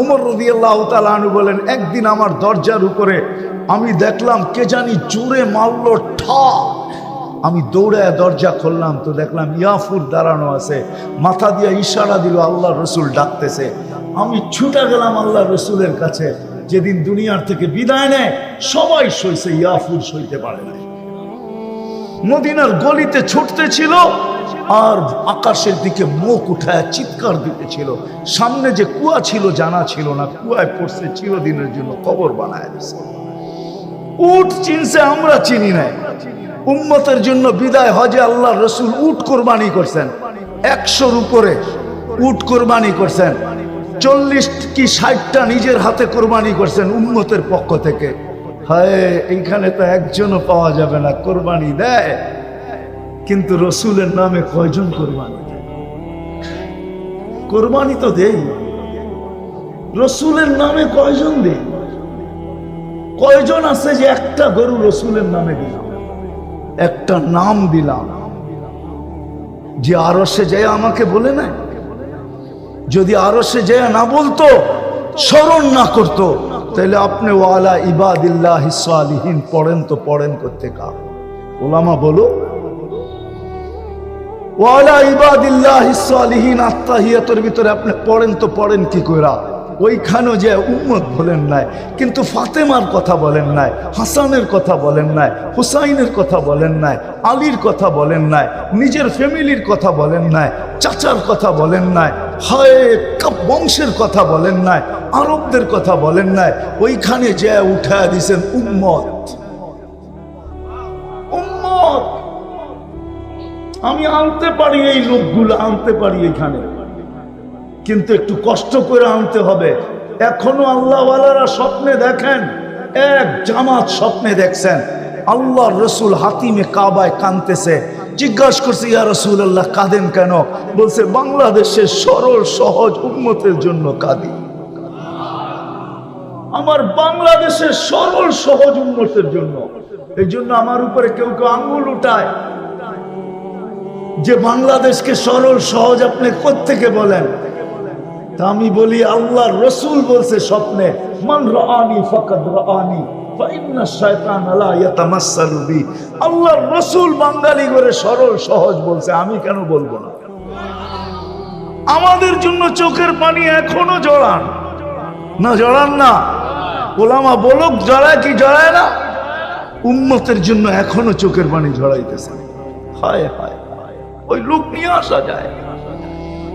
উমর রদিয়াল্লাহ তালু বলেন, একদিন আমার দরজার উপরে আমি দেখলাম কে জানি জোরে মারল ঠা। আমি দৌড়ায় দরজা খুললাম, তো দেখলাম ইয়াফুর দাঁড়ানো আছে। মাথা দিয়ে ইশারা দিল আল্লাহ রসুল ডাকতেছে। আমি ছুটে গেলাম আল্লাহ রসুলের কাছে। যেদিন দুনিয়ার থেকে বিদায় নেয়, সবাই সইছে, ইয়াফুর সইতে পারে না মদিনার গলিতে ছুটতে ছিল আর আকাশের দিকে মুখ উঠায় চিৎকার দিতেছিল। সামনে যে কুয়া ছিল, জানা ছিল না। কুয়ায় পড়ছে চিরদিনের জন্য কবর বানায় দিছে। উট চিনছে, আমরা চিনি নাই। উম্মতের জন্য বিদায় হজে আল্লাহ রসুল উট কোরবানি করছেন। একশোর উপরে উট কোরবানি করছেন। চল্লিশ কি ষাটটা নিজের হাতে কোরবানি করছেন উম্মতের পক্ষ থেকে। হায়, এইখানে তো একজনও পাওয়া যাবে না। কোরবানি দেয়। কিন্তু রসুলের নামে কয়জন কোরবানি? কোরবানি তো দেই। রসুলের নামে কয়জন দেই? কয়জন আছে যে একটা গরু রসুলের নামে দিলাম? একটা নাম দিলাম। যে আরও সে যায় আমাকে বলে নাই যদি আরও সে যায় না বলতো, স্মরণ না করতো, তাহলে আপনি ওয়ালা ইবাদিল্লাহ সালিহীন পড়েন তো পড়েন করতে কা ওলামা বলো ওয়ালা ভিতরে আপনি পড়েন তো পড়েন কি কইরা? ওইখানেও যে বলেন নাই, কিন্তু ফাতেমার কথা বলেন নাই, হাসানের কথা বলেন নাই, হুসাইনের কথা বলেন নাই, আলীর কথা বলেন নাই, নিজের ফ্যামিলির কথা বলেন নাই, চাচার কথা বলেন নাই, হয় বংশের কথা বলেন নাই, আরবদের কথা বলেন নাই, ওইখানে যে উঠায় দিছেন উম্মত। আমি আনতে পারি, এই লোকগুলো আনতে পারি এখানে। কিন্তু একটু কষ্ট করে আনতে হবে। এখনও আল্লাহওয়ালারা স্বপ্নে দেখেন, এক জামাত স্বপ্নে দেখছেন। আল্লাহ রসুল হাতিমে কাবায় কানতেছে। জিজ্ঞাসা করছে, ইয়া রসুল আল্লাহ কাঁদেন কেন? বলছে, বাংলাদেশের সরল, সহজ উন্মতের জন্য কাঁদি। আমার বাংলাদেশের সরল, সহজ উন্মতের জন্য। এই জন্য আমার উপরে কেউ কেউ আঙ্গুল উঠায়। যে বাংলাদেশকে সরল, সহজ আপনি কোত্থেকে বলেন? তা আমি বলি আল্লাহ রসুল বলছে স্বপ্নে, মান রানি ফাকাদ রানি আল্লাহ রসুল করে সরল, সহজ বলছে, আমি কেন বলব না? আমাদের জন্য চোখের পানি এখনও জড়ান। না জড়ান না। জড়ায় কি জড়ায় না? জন্য এখনও চোখের পানি ঝরাইতেছে হায় হায় হায়। ওই লোক নিয়ে আসা যায়।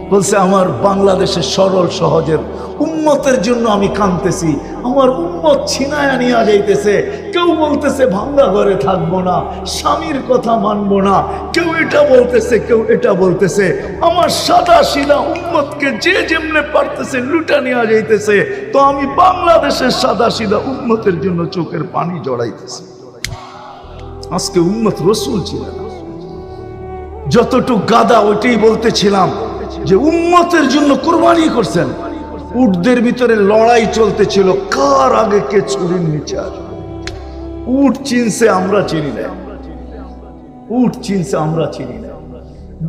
বলছে, আমার বাংলাদেশের সরল সহজের উম্মতের জন্য আমি কাঁদতেছি। আমার উম্মত ছিনায়া নিয়ে যাইতেছে। কেউ বলতেছে, ভাঙ্গা ঘরে থাকব না। স্বামীর কথা মানবো না। কেউ এটা বলতেছে, কেউ এটা বলতেছে। আমার সাদা সিধা উম্মতকে যে যেমনে পারতেছে লুটা নিয়ে যাইতেছে। তো আমি বাংলাদেশের সাদা সিধা উম্মতের জন্য চোখের পানি জড়াইতেছি। আজকে উম্মত রসুল ছিলেন যতটুক গাদা, ওইটাই বলতেছিলাম যে উম্মতের জন্য কোরবানি করছেন। উটদের ভিতরে লড়াই চলতেছিল, কার আগে কে ছুরির নিচে উট চিনছে আমরা চিনি না। উট চিনছে আমরা চিনি না।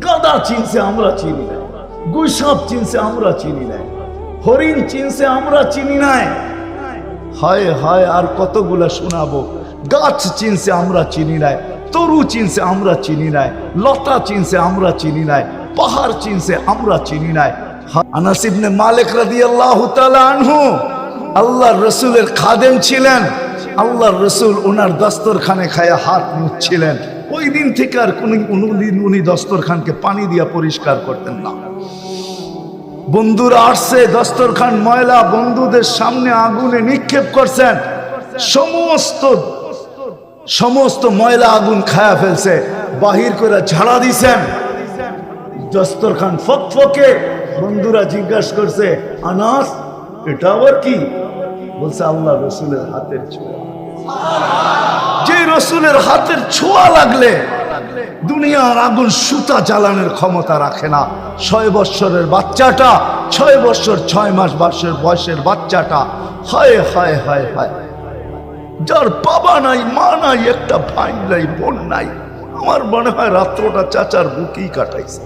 গাদা চিনছে আমরা চিনি না। গুইসাপ চিনছে আমরা চিনি না। হরিণ চিনছে আমরা চিনি নাই হায় হায়, আর কতগুলা শোনাবো? গাছ চিনছে আমরা চিনি নাই তরু চিনছে আমরা চিনি নাই, লতা চিনছে আমরা চিনি নাই, পাহাড় চিনছে আমরা চিনি নাই। আনাস ইবনে মালিক রাদিয়াল্লাহু তাআলা আনহু, আল্লাহর রসুলের খাদেম ছিলেন, আল্লাহর রসুল ওনার দস্তরখানে খায়া হাত মুছছিলেন। ওই দিন থেকে আর কোন কোনোদিন উনি দস্তরখানকে পানি দিয়া পরিষ্কার করতেন না। বন্ধুরা আসছে দস্তরখান ময়লা বন্ধুদের সামনে আগুনে নিক্ষেপ করছেন। সমস্ত সমস্ত ময়লা আগুন খায়া ফেলছে, বাহির করে ঝাড়া দিছেন। দস্তরখান ফক ফকে বন্ধুরা জিজ্ঞাসা করছে, আনাস, এটা আবার কি? বলছে, আল্লাহ রসুলের হাতের ছোঁয়া। যে রসুলের হাতের ছোঁয়া লাগলে দুনিয়ার আগুন সুতা জ্বালানোর ক্ষমতা রাখে না। ছয় বৎসরের বাচ্চাটা, ছয় বৎসর, ছয় মাস বয়সের বয়সের বাচ্চাটা, হায় হায় হায় হায়। যার বাবা নাই, মা নাই, একটা ভাই নাই, বোন নাই। আমার মনে হয় রাত্রটা চাচার বুকেই কাটাইছে।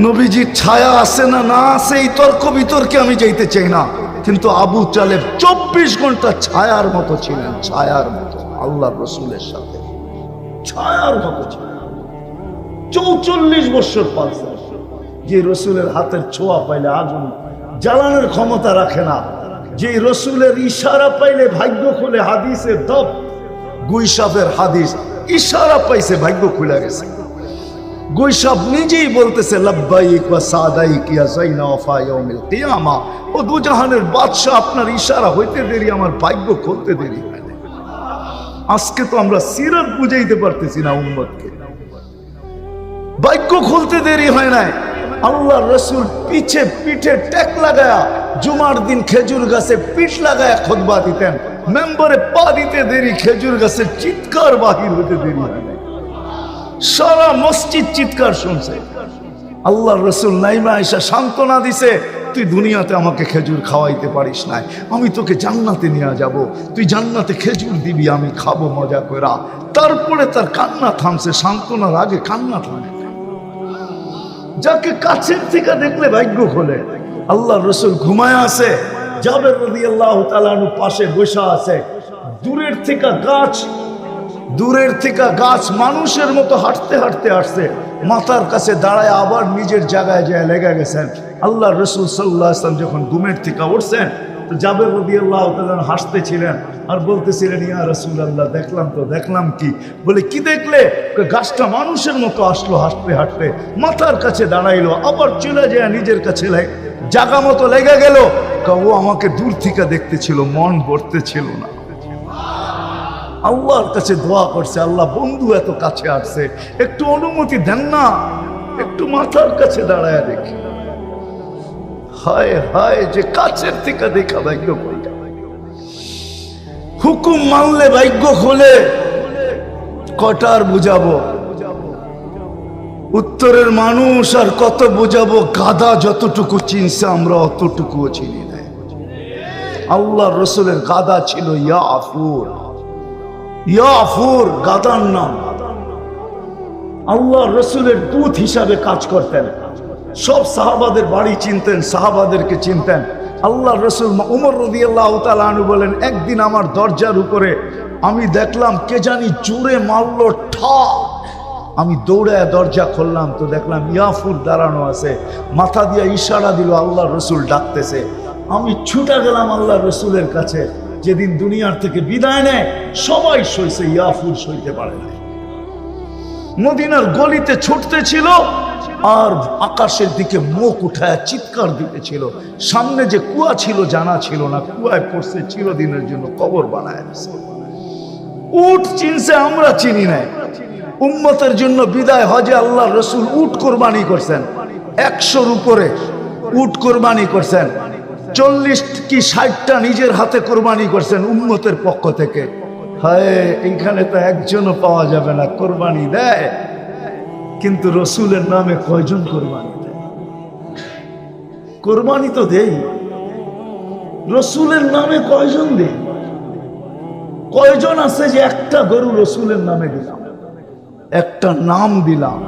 নবীজির ছায়া আছে না না আছে, এই তর্ক বিতর্কে আমি যাইতে চাই না। কিন্তু আবু চালেব চব্বিশ ঘণ্টা ছায়ার মতো ছিলেন, ছায়ার মতো আল্লাহ রসুলের সাথে। ছায়ার মতো ছিলেন। চৌচল্লিশ বছর পালছে যে রসুলের হাতের ছোঁয়া পাইলে আগুন জ্বালানোর ক্ষমতা রাখে না। যে রসুলের ইশারা পাইলে ভাগ্য খুলে হাদিসের দপ গুইসাফের হাদিস ইশারা পাইছে, ভাগ্য খুলে গেছে। গুইসাব নিজেই বলতেছে, লব্বাইক ওয়া সাদাইক ইয়া যাইনা ওয়াফা ইয়াউমিল কিয়ামা। ও দুজাহানের বাদশা আপনার ইশারা হইতে দেরি, আমার ভাগ্য খুলতে দেরি হয়। আজকে তো আমরা সিরাত বুঝাইতে পারতেছি না উম্মতকে। ভাগ্য খুলতে দেরি হয় নাই। আল্লাহ রসুল পিছে পিঠে ট্যাক লাগায়া জুমার দিন খেজুর গাছে পিঠ লাগায়া খোদবা দিতেন। মেম্বারে পা দিতে দেরি, খেজুর গাছে চিৎকার বাহির হতে দেরি সারা মসজিদ চিৎকার শুনছে। আল্লাহ রসুল নাইমা আইসা সান্ত্বনা দিছে, তুই দুনিয়াতে আমাকে খেজুর খাওয়াইতে পারিস নাই। আমি তোকে জান্নাতে নিয়ে যাব। তুই জান্নাতে খেজুর দিবি, আমি খাব মজা করা তারপরে তার কান্না থামছে, সান্ত্বনার আগে কান্না থামে। যাকে কাছের থেকে দেখলে ভাগ্য খোলে। আল্লাহ রসুল ঘুমায় আছে যাবের রদি আল্লাহ পাশে বসা আছে। দূরের থেকে গাছ, দূরের থেকে গাছ মানুষের মতো হাঁটতে হাঁটতে আসছে। মাথার কাছে দাঁড়ায় আবার নিজের জায়গায় যায় লেগে গেছেন। আল্লাহ রসুল সাল্লাহ আসলাম যখন ঘুমের থেকে উঠছেন তো জাবের রদি আল্লাহ হাসতেছিলেন আর বলতেছিলেন, ইয়া রসুল আল্লাহ দেখলাম তো, দেখলাম কি? বলে, কি দেখলে? গাছটা মানুষের মতো আসলো হাঁটতে হাঁটতে, মাথার কাছে দাঁড়াইলো, আবার চলে যায় নিজের কাছে জাগা মতো লেগে গেল। ও আমাকে দূর থেকে দেখতেছিল, মন ভরতে ছিল না। আল্লাহর কাছে দোয়া করছে, আল্লাহ, বন্ধু এত কাছে আসছে, একটু অনুমতি দেন না, একটু মাথার কাছে দাঁড়ায় দেখি। হায় হায় যে কাছের থেকে দেখা ভাগ্য কইটা হুকুম মানলে ভাগ্য খোলে, কটার বুঝাবো? উত্তরের মানুষ আর কত বুঝাবো? গাদা যতটুকু চিনছে, আমরা অতটুকুও চিনি না। আল্লাহ রসুলের গাদা ছিল ইয়া আফুর ইয়াফুর গাদার নাম। আল্লাহ রসুলের দূত হিসাবে কাজ করতেন। সব সাহাবাদের বাড়ি চিনতেন, সাহাবাদেরকে চিনতেন। আল্লাহ রসুল উমর রদি আল্লাহ তালু বলেন, একদিন আমার দরজার উপরে আমি দেখলাম কে জানি জোরে মারলো ঠা আমি দৌড়ায় দরজা খুললাম, তো দেখলাম ইয়াফুর দাঁড়ানো আছে। মাথা দিয়ে ইশারা দিল আল্লাহ রসুল ডাকতেছে। আমি ছুটা গেলাম আল্লাহ রসুলের কাছে। যেদিন দুনিয়ার থেকে বিদায় নেয়, সবাই সইছে, ইয়াফুর সইতে পারে না মদিনার গলিতে ছুটতে ছিল আর আকাশের দিকে মুখ উঠায় চিৎকার দিতেছিল। সামনে যে কুয়া ছিল, জানা ছিল না। কুয়ায় পড়ছে চিরদিনের জন্য কবর বানায়। উট চিনছে, আমরা চিনি নাই। উম্মতের জন্য বিদায় হজে আল্লাহ রসুল উট কোরবানি করছেন। একশোর উপরে উট কোরবানি করছেন। চল্লিশ কি ষাটটা নিজের হাতে কোরবানি করছেন উম্মতের পক্ষ থেকে। হায়, এইখানে তো একজনও পাওয়া যাবে না। কোরবানি দেয়। কিন্তু রসুলের নামে কয়জন কোরবানি কোরবানি তো দেই। রসুলের নামে কয়জন দেই? কয়জন আছে যে একটা গরু রসুলের নামে দিলাম? একটা নাম দিলাম।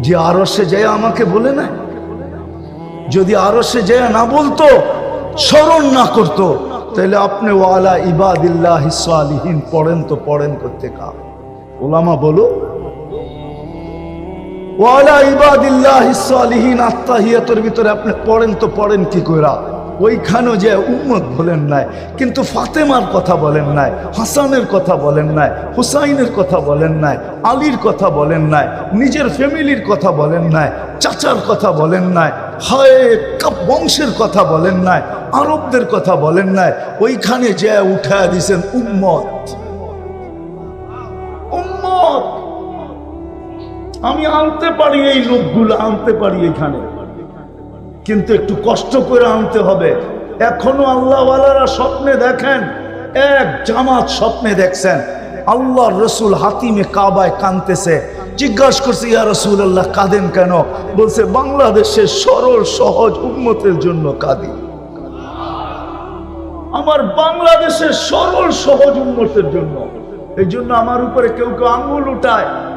যে আরও সে যায় আমাকে বলে নাই যদি আরও সে যায় না বলতো, স্মরণ না করতো, তাহলে আপনি ওয়ালা ইবাদিল্লাহ সালিহীন পড়েন তো পড়েন করতে কা ওলামা বলো ওয়ালা ইবাদিল্লাহ সালিহীন, আত্মাহিয়াতের ভিতরে আপনি পড়েন তো পড়েন কি কইরা? ওইখানেও যে উম্মত বলেন নাই, কিন্তু ফাতেমার কথা বলেন নাই, হাসানের কথা বলেন নাই, হুসাইনের কথা বলেন নাই, আলীর কথা বলেন নাই, নিজের ফ্যামিলির কথা বলেন নাই, চাচার কথা বলেন নাই, হয় বংশের কথা বলেন নাই, আরবদের কথা বলেন নাই, ওইখানে যে উঠায় দিছেন উম্মত। আমি আনতে পারি এই লোকগুলো, আনতে পারি এখানে। কিন্তু একটু কষ্ট করে আনতে হবে। এখনও আল্লাহওয়ালারা স্বপ্নে দেখেন, এক জামাত স্বপ্নে দেখছেন। আল্লাহ রসুল হাতিমে কাবায় কানতেছে। জিজ্ঞাসা করছে, ইয়া রসুল আল্লাহ কাঁদেন কেন? বলছে, বাংলাদেশের সরল, সহজ উন্মতের জন্য কাঁদি। আমার বাংলাদেশের সরল, সহজ উন্মতের জন্য। এই জন্য আমার উপরে কেউ কেউ আঙ্গুল উঠায়।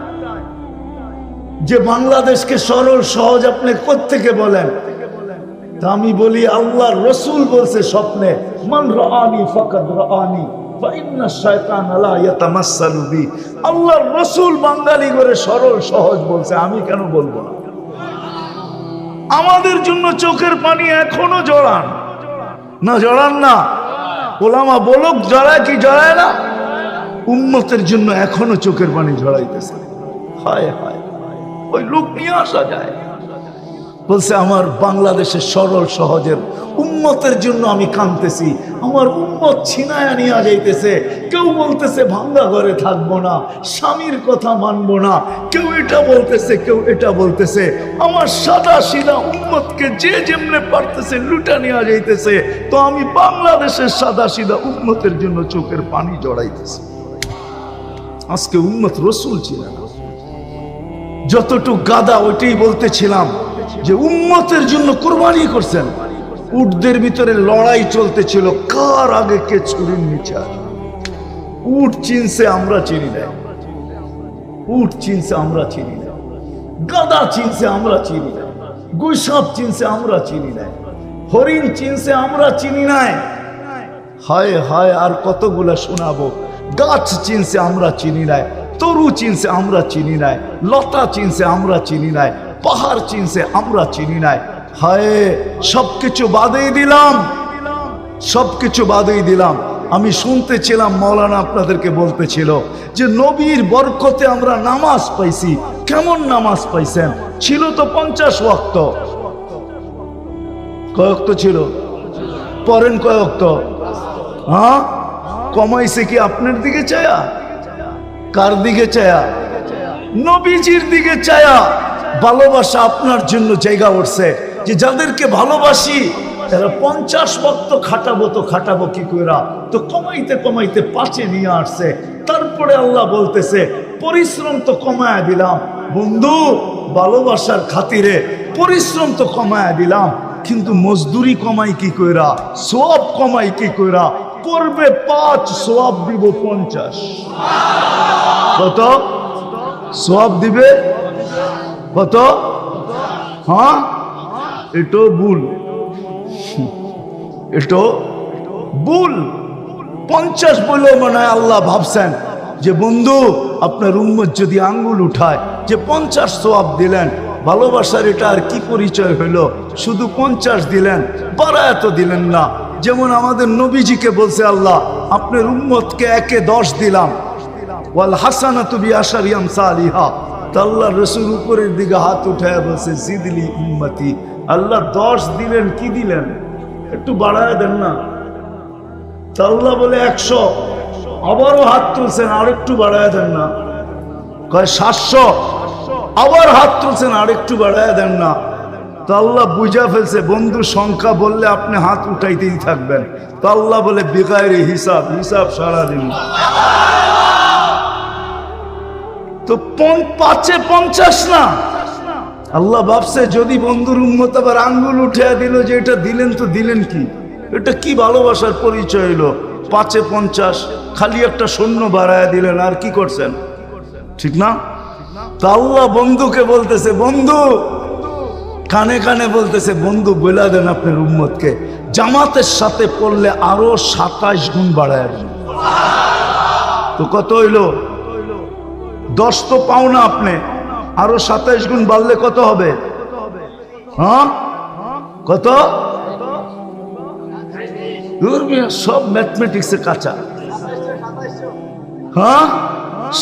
যে বাংলাদেশকে সরল, সহজ আপনি কোত্থেকে বলেন? আমি বলি আল্লাহ রসুল বলছে স্বপ্নে, মান রানি ফাকাদ রানি আল্লাহ রসুল বাঙালি করে সরল, সহজ বলছে, আমি কেন বলব না? আমাদের জন্য চোখের পানি এখনও জড়ান। না জড়ান না। ওলামা বলুক, জড়ায় কি জড়ায় না? উন্মতের জন্য এখনও চোখের পানি ঝরাইতেছে হায় হায়। ওই লোক নিয়ে আসা যায়। বলছে, আমার বাংলাদেশের সরল সহজের উন্মতের জন্য আমি কাঁদতেছি। আমার উন্মত ছিনায়া নিয়ে যাইতেছে। কেউ বলতেছে, ভাঙ্গা ঘরে থাকব না। স্বামীর কথা মানবো না। কেউ এটা বলতেছে, কেউ এটা বলতেছে। আমার সাদা সিধা উন্মতকে যে যেমনে পারতেছে লুটা নিয়ে যাইতেছে। তো আমি বাংলাদেশের সাদা সিধা উন্মতের জন্য চোখের পানি জড়াইতেছি। আজকে উন্মত রসুল ছিলেন যতটুক গাদা, ওইটাই বলতেছিলাম যে উম্মতের জন্য কোরবানি করছেন। উটদের ভিতরে লড়াই চলতেছিল, কার আগে কে ছুরির নিচে? উট চিনছে আমরা চিনি না। উট চিনছে আমরা চিনি না। গাদা চিনছে আমরা চিনি না। গুইসাপ চিনছে আমরা চিনি না। হরিণ চিনছে আমরা চিনি নাই হায় হায়, আর কতগুলা শোনাবো? গাছ চিনছে আমরা চিনি নাই তরু চিনছে আমরা চিনি নাই, লতা চিনছে আমরা চিনি নাই, পাহাড় চিনছে আমরা চিনি নাই। হায়, সবকিছু বাদেই দিলাম, সবকিছু বাদেই দিলাম। আমি শুনতেছিলাম মৌলানা আপনাদেরকে বলতেছিল যে নবীর বরকতে আমরা নামাজ পাইছি, কেমন নামাজ পাইছেন? ছিল তো পঞ্চাশ ওয়াক্ত। কয়ক্ত ছিল? পরেন কয়ক্ত হ্যাঁ? কমাইছে কি আপনার দিকে চায়া কার দিকে চায়া? নবীজির দিকে চায়া। ভালোবাসা আপনার জন্য জায়গা উঠছে যে যাদেরকে ভালোবাসি, তারা পঞ্চাশ ভক্ত খাটাবো তো খাটাবো কি কইরা, তো কমাইতে কমাইতে পাঁচে নিয়ে আসছে। তারপরে আল্লাহ বলতেছে, পরিশ্রম তো কমায়া দিলাম। বন্ধু, ভালোবাসার খাতিরে পরিশ্রম তো কমায়া দিলাম, কিন্তু মজদুরি কমাই কি কইরা সব কমাই কি কইরা, করবে পাঁচ সব দিব পঞ্চাশ। কত? সব দিবে? কত? হ্যাঁ? এটো ভুল। এটো ভুল। পঞ্চাশ বলেও মনে হয় আল্লাহ ভাবছেন যে, বন্ধু, আপনার উম্মত যদি আঙ্গুল উঠায়, যে পঞ্চাশ সোয়াব দিলেন, ভালোবাসার এটা আর কি পরিচয় হইল শুধু পঞ্চাশ দিলেন বারা এত দিলেন না। যেমন আমাদের নবীজিকে বলছে আল্লাহ, আপনার উম্মতকে একে দশ দিলাম। ওয়াল হাসানা তুবি আশারিয়াম সালিহা তা আল্লাহ রসুল উপরের দিকে হাত উঠায় বলছে, জিদলি উম্মতি। আল্লাহ দশ দিলেন, কি দিলেন? একটু বাড়ায় দেন না। তা আল্লাহ বলে, একশো। আবারও হাত তুলছেন আর একটু বাড়ায় দেন না। কয়, সাতশো। আবার হাত তুলছেন আর একটু বাড়ায় দেন না। তো বুঝা ফেলছে, বন্ধু সংখ্যা বললে আপনি হাত উঠাইতেই থাকবেন। তো বলে, বেকায়ের হিসাব হিসাব সারাদিন। তো পাঁচে পঞ্চাশ না। আল্লাহ ভাবছে, যদি বন্ধুর উন্মত আবার আঙ্গুল উঠে দিল যে এটা দিলেন তো দিলেন কি? এটা কি ভালোবাসার পরিচয় হলো পাঁচে পঞ্চাশ, খালি একটা সৈন্য বাড়ায় দিলেন, আর কি করছেন? ঠিক না? তা বন্ধুকে বলতেছে, বন্ধু। কানে কানে বলতেছে, বন্ধু বলে দেন আপনার উম্মতকে। জামাতের সাথে পড়লে আরও সাতাশ গুণ বাড়ায় তো কত হইল? দশ তো পাও না আপনি। আরও সাতাইশ গুণ বাড়লে কত হবে? হ্যাঁ? কত? সব ম্যাথমেটিক্সে কাঁচা। হ্যাঁ?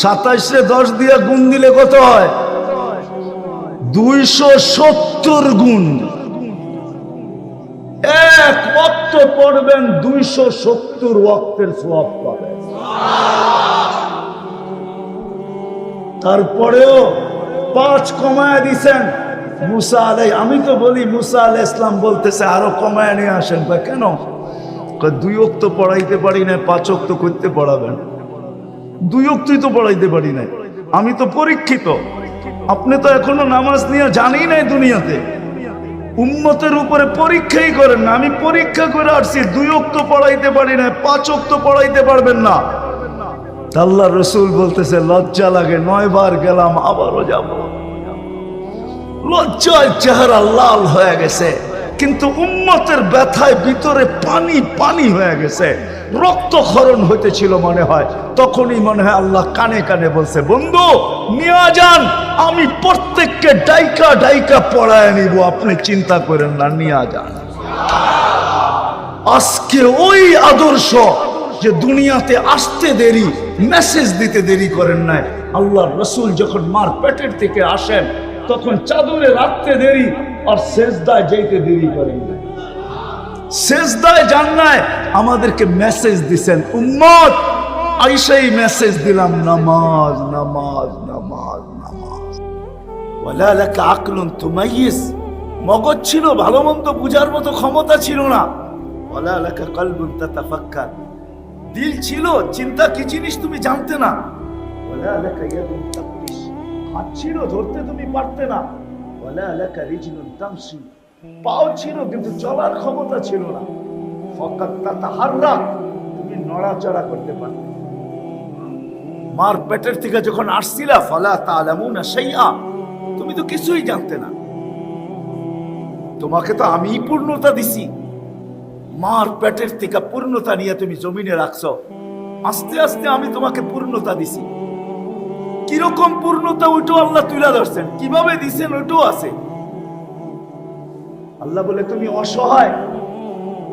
সাতাইশে দশ দিয়ে গুণ দিলে কত হয়? দুইশো সত্তর গুণ। এক ওয়াক্ত পড়বেন দুইশো সত্তর ওয়াক্তের সব পাবেন। তারপরেও পাঁচ কমায় দিছেন। মুসা আলাই, আমি তো বলি, মুসা আলাই ইসলাম বলতেছে, আরও কমায় নিয়ে আসেন। বা কেন? দুই অক্ত পড়াইতে পারি না পাঁচ অক্ত করতে পড়াবেন। দুই অক্তই তো পড়াইতে পারি না আমি তো পরীক্ষিত। আপনি তো এখনও নামাজ নিয়ে জানি নাই দুনিয়াতে। উম্মতের উপরে পরীক্ষাই করেন না। আমি পরীক্ষা করে আসছি, দুই অক্ত পড়াইতে পারি না পাঁচ অক্ত পড়াইতে পারবেন না। আল্লাহ রসুল বলতেছে, লজ্জা লাগে নয় বার গেলাম, আবারও যাব। লজ্জায় চেহারা লাল হয়ে গেছে, কিন্তু উম্মতের ব্যথায় ভিতরে পানি পানি হয়ে গেছে। রক্তক্ষরণ হইতেছিল মনে হয়, তখনই মনে হয় আল্লাহ কানে কানে বলছে, বন্ধু, নিয়ে যান, আমি প্রত্যেককে ডাইকা ডাইকা পড়ায় নিব, আপনি চিন্তা করেন না, নিয়ে যান। আজকে ওই আদর্শ যে দুনিয়াতে আসতে দেরি মেসেজ দিতে দেরি করেন নাই। আল্লাহ রসুল যখন মার পেটের থেকে আসেন, তখন চাদরে রাখতে দেরি আর শেষদায় যেতে দেরি করেন নাই। শেষদায় যান নাই, আমাদেরকে মেসেজ দিছেন, উম্মত, আইসাই মেসেজ দিলাম, নামাজ নামাজ নামাজ নামাজ। ওয়ালা লাকা আকলুন তুমাইয়িজ মগজ ছিল, ভালো মন্দ বুঝার মতো ক্ষমতা ছিল না। ওয়ালা লাকা কলবুন তাতাফাক্কার। দিল ছিল, চিন্তা কি জিনিস তুমি জানতে না। হাত ছিল, ধরতে তুমি পারতে না। পাও ছিল, কিন্তু চলার ক্ষমতা ছিল না। তাতাহাররাক তুমি নড়াচড়া করতে পারতে মার পেটের থেকে যখন আসছিলা, ফলা তালামুনা শাইআ, তুমি তো কিছুই জানতে না। তোমাকে তো আমিই পূর্ণতা দিছি। মার পেটের থেকে পূর্ণতা নিয়ে তুমি জমিনে রাখছো। আস্তে আস্তে আমি তোমাকে পূর্ণতা দিছি। কীরকম পূর্ণতা ওইটাও আল্লাহ তুলে ধরছেন। কীভাবে দিছেন ওইটাও আছে। আল্লাহ বলে, তুমি অসহায়,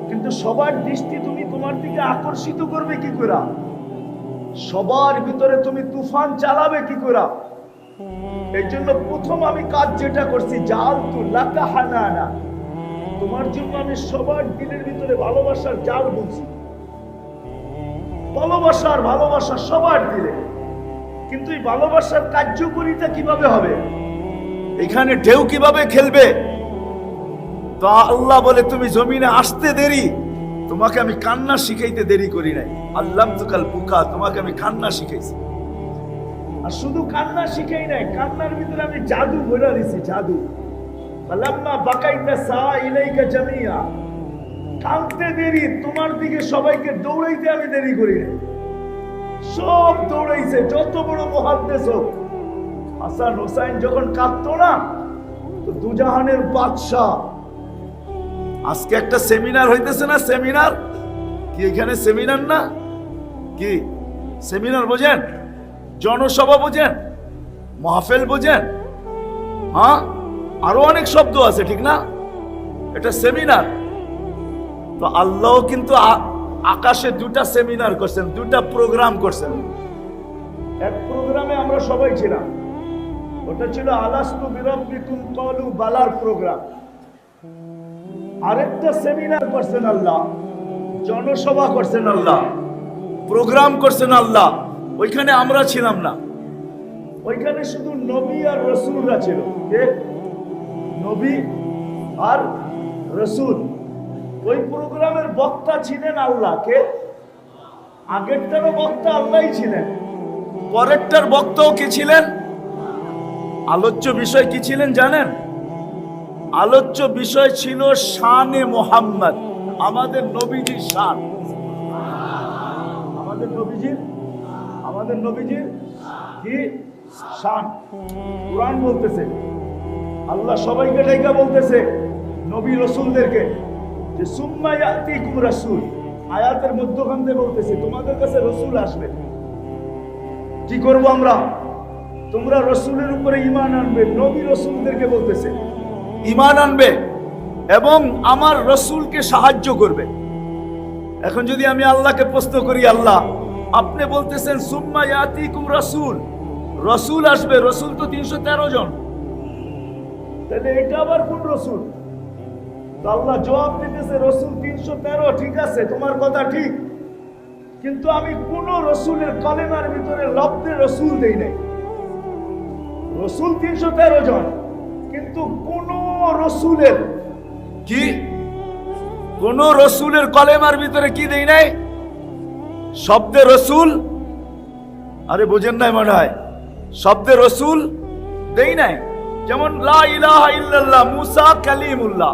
কিন্তু সবার দৃষ্টি তুমি তোমার দিকে আকর্ষিত করবে কি করে? সবার ভিতরে তুমি তুফান চালাবে কি করে? এই জন্য প্রথম আমি কাজ যেটা করছি জাল তু লাকা হানা তোমার জন্য আমি সবার দিলের ভিতরে ভালোবাসার জাল বুঝছি ভালোবাসার ভালোবাসা সবার দিলে। কিন্তু এই ভালোবাসার কার্যকরিতা কীভাবে হবে? এখানে ঢেউ কীভাবে খেলবে? তো আল্লাহ বলে, তুমি জমিনে আসতে দেরি। তোমাকে আমি কান্না শিখাইতে দেরি করি নাই। আল্লাহ তুকাল বুকা, তোমাকে আমি কান্না শিখাইছি। আর শুধু কান্না শিখাই নাই, কান্নার ভিতরে আমি জাদু ভরে দিছি, জাদু। ফালাম্মা বাকাইতা সা ইলাইকা জামিয়া। কাঁদতে দেরি, তোমার দিকে সবাইকে দৌড়াইতে আমি দেরি করি সব দৌড়াইছে, যত বড় মহাদ্দেশ হোক। হাসান হোসাইন যখন কাঁদতো না, তো দুজাহানের বাদশাহ, আজকে একটা সেমিনার হইতেছে না সেমিনার? কি এখানে সেমিনার না? কি? সেমিনার বোঝেন? জনসভা বোঝেন? মাহফেল বোঝেন? হ্যাঁ? আরও অনেক শব্দ আছে, ঠিক না? এটা সেমিনার। তো আল্লাহ কিন্তু আকাশে দুটা সেমিনার করছেন, দুটা প্রোগ্রাম করছেন। এক প্রোগ্রামে আমরা সবাই ছিলাম। ওটা ছিল আলাস্তু বিরব্বিকুম কলু বালার প্রোগ্রাম আরেকটা সেমিনার করছেন আল্লাহ। জনসভা করছেন আল্লাহ। প্রোগ্রাম করছেন আল্লাহ। ওইখানে আমরা ছিলাম না। ওইখানে শুধু নবী আর রসুলরা ছিল। নবী আর রসুল। ওই প্রোগ্রামের বক্তা ছিলেন আল্লাহ। কে? আগেরটারও বক্তা আল্লাহই ছিলেন। পরেরটার বক্তাও কে ছিলেন? আলোচ্য বিষয় কি ছিলেন জানেন? আলোচ্য বিষয় ছিল শানে মোহাম্মদ, আমাদের নবীজির শান। আমাদের নবীজির? আমাদের নবীজির কি? শান। কোরআন বলতেছে। আল্লাহ সবাইকে ডাইকা বলতেছে, নবী রসুলদেরকে। যে সুম্মা ইয়াতিকুম রাসূল। আয়াতের মধ্যখান থেকে বলতেছে, তোমাদের কাছে রসুল আসবে। কি করব আমরা? তোমরা রসুলের উপরে ইমান আনবে, নবী রসুলদেরকে বলতেছে ইমান আনবে এবং আমার রসুলকে সাহায্য করবে। এখন যদি আমি আল্লাহকে প্রশ্ন করি, আল্লাহ, আপনি বলতেছেন সুম্মা ইয়াতিকুম রাসূল, রসুল আসবে, রসুল তো তিনশো তেরো জন। তাহলে এটা আবার কোন রসুল? আল্লাহ জবাব দিতেছে, রসুল তিনশো তেরো, ঠিক আছে, তোমার কথা ঠিক। কিন্তু আমি কোন রসুলের কলেমার ভিতরে লব্ধে রসুল দেই নাই। রসুল তিনশো তেরো জন, কিন্তু কোন রসুলের কি? কোন রসুলের কলেমার ভিতরে কি দেই নাই? শব্দে রসুল? আরে বোঝেন নাই মনে হয়। শব্দে রসুল দেই নাই। যেমন লা ইলাহা ইল্লাল্লাহ, মুসা কালিমুল্লাহ।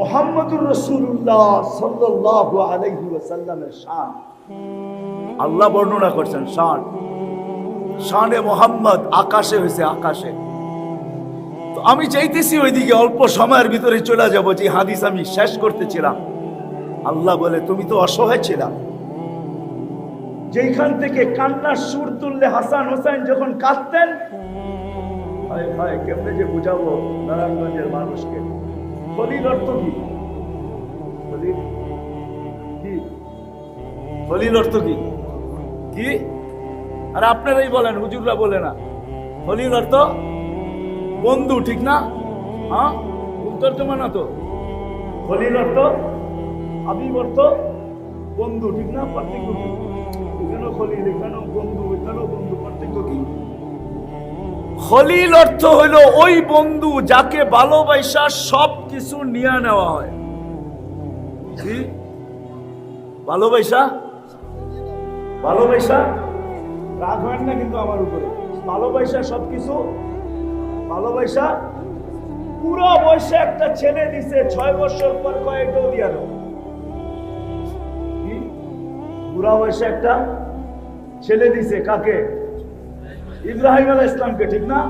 মুহাম্মাদুর রাসূলুল্লাহ সাল্লাল্লাহু আলাইহি ওয়াসাল্লামের শান। আল্লাহ বর্ণনা করছেন, শান। শানে মোহাম্মদ আকাশে হয়েছে আকাশে। তো আমি চাইতেছি ওইদিকে অল্প সময়ের ভিতরে চলে যাব, যে হাদিস আমি শেষ করতেছিলাম। আল্লাহ বলে, তুমি তো অসহায় ছিলা। যেখান থেকে কান্নার সুর তুললে হাসান হোসেন যখন কাঁদতেন, হায় হায়, কেমনে যে বুঝাবো নারায়ণগঞ্জের মানুষকে। খলিল অর্থ কি? খলিল? কি? খলিল অর্থ কি? কি? আর আপনারাই বলেন, হুজুররা বলে না। খলিল অর্থ বন্ধু, ঠিক না? হ্যাঁ? উত্তর তোমার না তো। খলিল অর্থ হাবিব অর্থ বন্ধু, ঠিক না? পার্থক্য কি? এখানেও খলিল, এখানেও বন্ধু এখানেও বন্ধু, পার্থক্য কি? খলিল অর্থ হইল ওই বন্ধু যাকে ভালোবাসা সব কিছু নিয়ে নেওয়া হয়। ভালোবাসা? ভালোবাসা? রাগ হয় না কিন্তু আমার উপরে। ভালোবাসা সব কিছু ভালোবাসা? পুরো বয়সে একটা ছেলে দিছে, ছয় বছর পর কয়েকটাও দিয়া দাও? পুরা বয়সে একটা ছেলে দিছে, কাকে? ইব্রাহিম আলাহ ইসলামকে ঠিক না?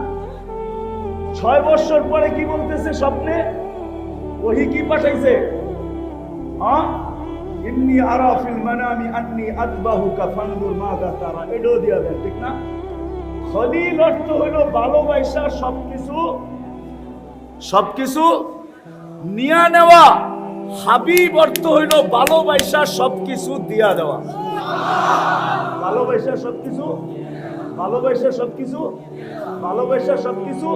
ছয় বছর পরে কি বলতেছে স্বপ্নে? ওহি কি পাঠাইছে? হ্যাঁ আন্নি তারা। এডো দিয়া ঠিক না? সবকিছু সবকিছু নেওয়া। ভালোবাসা, সবকিছু দিয়া দেওয়া। ভালোবাসা, সবকিছু ভালোবাসা সবকিছু ভালোবাসা সবকিছু,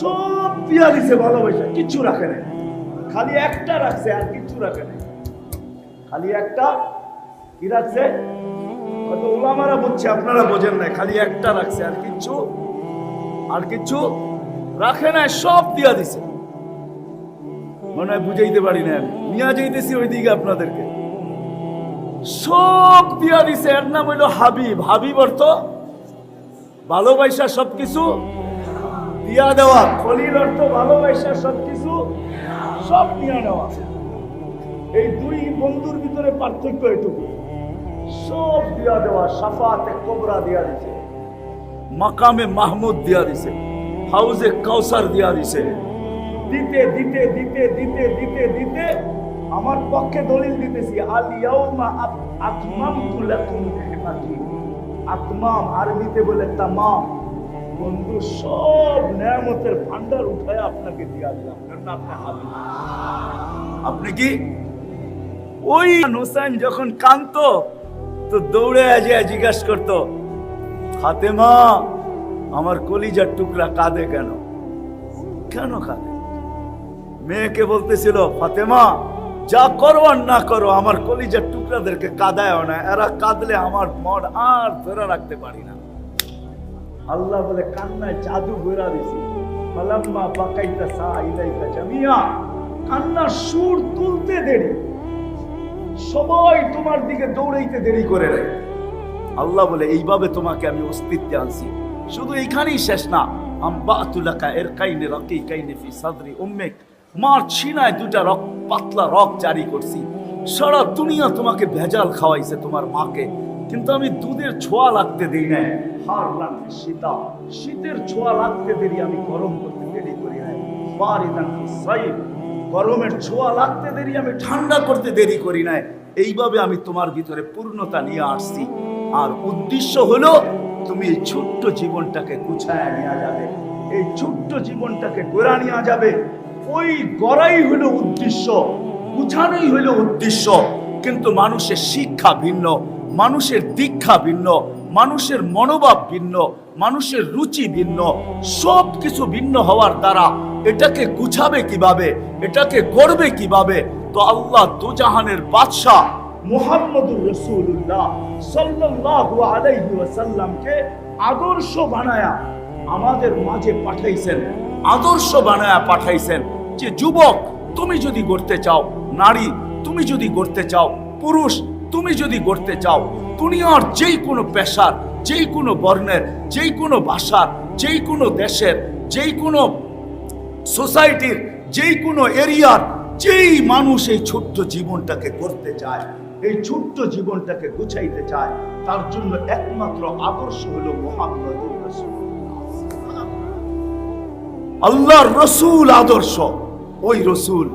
সব দিয়া দিছে ভালোবাসা, কিচ্ছু রাখে নাই। খালি একটা রাখছে, আর কিচ্ছু রাখে নাই। খালি একটা কি রাখছে? ওলামারা বুঝছে আপনারা বোঝেন না খালি একটা রাখছে, আর কিচ্ছু আর কিচ্ছু রাখে না সব দিয়া দিছে। মনে হয় বুঝাইতে পারি না আমি। নিয়ে যাইতেছি ওইদিকে আপনাদেরকে। সব দিয়া দিছে, এর নাম হইল হাবিব। হাবিব অর্থ ভালোবাসা সবকিছু দিয়া দেওয়া। খলিল অর্থ ভালোবাসা সবকিছু সব নিয়ে নেওয়া এই দুই বন্ধুর ভিতরে পার্থক্য এটুকু। সব দিয়া দেওয়া, সাফাতে কোবরা দিয়া দিছে। মাকামে মাহমুদ দিয়া দিছে। হাউজে কাউসার দিয়া দিছে। দিতে দিতে দিতে দিতে দিতে দিতে আমার পক্ষে দলিল দিতেছি আল ইয়াউমা আক- আকমামতু লাকুম নি'মাতি আকমাম আরবিতে বলে তামাম। বন্ধু, সব নেয়ামতের ভান্ডার উঠায় আপনাকে দিয়া দিলাম কারণ আপনি হাবিব। আপনি কি? ওই হোসেন যখন কান্ত তো দৌড়ে আজে জিজ্ঞাসা করতো, ফাতেমা, আমার কলিজার টুকরা কাঁদে কেন? কেন কাঁদে? মেয়েকে বলতেছিল, ফাতেমা যা করো আর না করো, আমার কলিজার টুকরাদেরকে কাঁদায় না। এরা কাঁদলে আমার মন আর ধরে রাখতে পারি না। আল্লাহ বলে, কান্নায় জাদু ঘোরা দিছি। ফালাম্মা বাকাইতা সা ইলাইকা জামিয়া কান্নার সুর তুলতে দেরি। সবাই তোমার দিকে দৌড়াইতে দেরি করে রে আল্লাহ বলে, এইভাবে তোমাকে আমি অস্তিত্বে আনছি। শুধু এইখানেই শেষ না। আম্বাতুলাকা এর কাইনে রকি কাইনে ফি সাদরি উম্মেক। মার ছিনায় দুটা রক, পাতলা রক জারি করছি। সারা দুনিয়া তোমাকে ভেজাল খাওয়াইছে তোমার মাকে। কিন্তু আমি দুধের ছোঁয়া লাগতে দেই না হার লাগতে শীতা শীতের ছোঁয়া লাগতে দেরি, আমি গরম করতে দেরি করি না গরমের ছোঁয়া লাগতে দেরি, আমি ঠান্ডা করতে দেরি করি নাই। এইভাবে আমি তোমার ভিতরে পূর্ণতা নিয়ে আসছি। আর উদ্দেশ্য হলো, তুমি এই ছোট্ট জীবনটাকে গুছায় নেওয়া যাবে। এই ছোট্ট জীবনটাকে গোড়া নেওয়া যাবে। ওই গড়াই হলো উদ্দেশ্য গুছানোই হলো উদ্দেশ্য। কিন্তু মানুষের শিক্ষা ভিন্ন, মানুষের দীক্ষা ভিন্ন, মানুষের মনোভাব ভিন্ন, মানুষের রুচি ভিন্ন। সব কিছু ভিন্ন হওয়ার দ্বারা এটাকে গুছাবে কীভাবে, এটাকে করবে কীভাবে? তো আল্লাহ দুজাহানের বাদশাহ মুহাম্মদুর রসুল্লাহ সাল্লাল্লাহু আলাইহি ওয়াসাল্লামকে আদর্শ বানায়া আমাদের মাঝে পাঠাইছেন, আদর্শ বানায়া পাঠাইছেন। যে যুবক, তুমি যদি গড়তে চাও, নারী, তুমি যদি গড়তে চাও, পুরুষ, তুমি যদি গড়তে চাও, দুনিয়ার যেই কোনো পেশার যেই কোনো বর্ণের যেই কোনো ভাষার যেই কোনো দেশের যেই কোনো সোসাইটির যেই কোনো এরিয়ার, যেই মানুষ এই ছোট্ট জীবনটাকে করতে চায়, এই ছোট্ট জীবনটাকে গুছাইতে চায়, তার জন্য একমাত্র আদর্শ হলো মোহাম্মদুর রাসূলুল্লাহ। আল্লাহর রসুল আদর্শ ওই রসুল,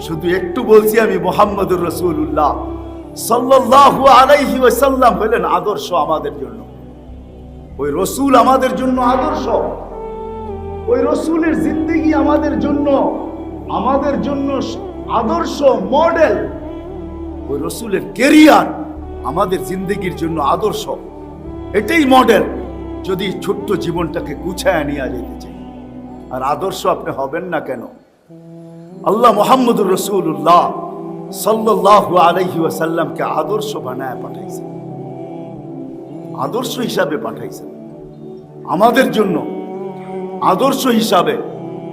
শুধু একটু বলছি আমি মোহাম্মদুর রসুল্লাহ সাল্লাল্লাহু আলাইহি ওয়াসাল্লাম হলেন আদর্শ আমাদের জন্য। ওই রসুল আমাদের জন্য আদর্শ। ওই রসুলের জিন্দগি আমাদের জন্য আমাদের জন্য আদর্শ, মডেল। ওই রসুলের কেরিয়ার আমাদের জিন্দগির জন্য আদর্শ। এটাই মডেল, যদি ছোট্ট জীবনটাকে গুছায় নিয়ে যেতে চাই। আর আদর্শ আপনি হবেন না কেন? আল্লাহ মোহাম্মদুর রসুল্লাহ সাল্লাল্লাহু আলাইহি ওয়াসাল্লামকে আদর্শ বানায় পাঠাইছেন আদর্শ হিসাবে পাঠাইছেন আমাদের জন্য আদর্শ হিসাবে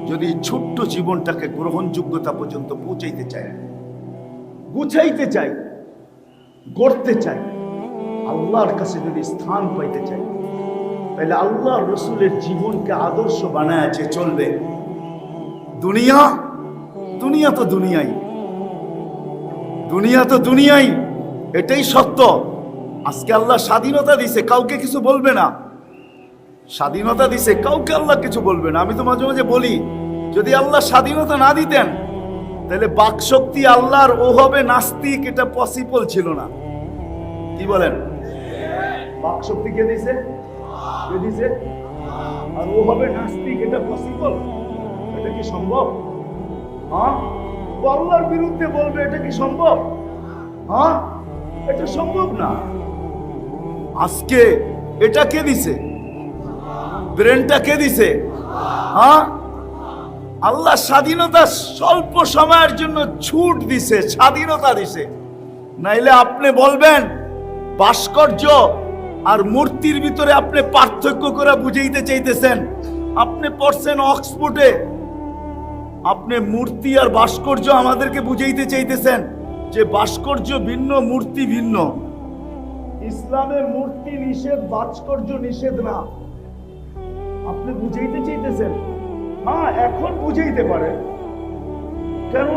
যদি ছোট্ট জীবনটাকে গ্রহণযোগ্যতা পর্যন্ত পৌঁছাইতে চাই গুছাইতে চাই গড়তে চাই আল্লাহর কাছে যদি স্থান পাইতে চাই তাহলে আল্লাহ রসুলের জীবনকে আদর্শ বানায় আছে, চলবে। দুনিয়া দুনিয়া তো দুনিয়াই। দুনিয়া তো দুনিয়াই, এটাই সত্য। আজকে আল্লাহ স্বাধীনতা দিছে, কাউকে কিছু বলবে না। স্বাধীনতা দিছে, কাউকে আল্লাহ কিছু বলবে না। আমি তো মাঝে মাঝে বলি, যদি আল্লাহ স্বাধীনতা না দিতেন, তাহলে বাকশক্তি আল্লাহর ও হবে নাস্তিক, এটা পসিবল ছিল না। কি বলেন? বাকশক্তি কে দিছে? কে দিছে? আর ও হবে নাস্তিক, এটা পসিবল এটা কি সম্ভব? হ্যাঁ? ও বিরুদ্ধে বলবে, এটা কি সম্ভব? হ্যাঁ? এটা সম্ভব না। আজকে এটা কে দিছে? ব্রেনটা কে দিছে? হ্যাঁ? আল্লাহ স্বাধীনতা স্বল্প সময়ের জন্য ছুট দিছে, স্বাধীনতা দিছে। নাইলে আপনি বলবেন, ভাস্কর্য আর মূর্তির ভিতরে আপনি পার্থক্য করে বুঝাইতে চাইতেছেন। আপনি পড়ছেন অক্সফোর্ডে আপনি মূর্তি আর ভাস্কর্য আমাদেরকে বুঝাইতে চাইতেছেন যে ভাস্কর্য ভিন্ন, মূর্তি ভিন্ন। ইসলামের মূর্তি নিষেধ, ভাস্কর্য নিষেধ না। আপনি বুঝাইতে চাইতেছেন? হ্যাঁ এখন বুঝাইতে পারে কেন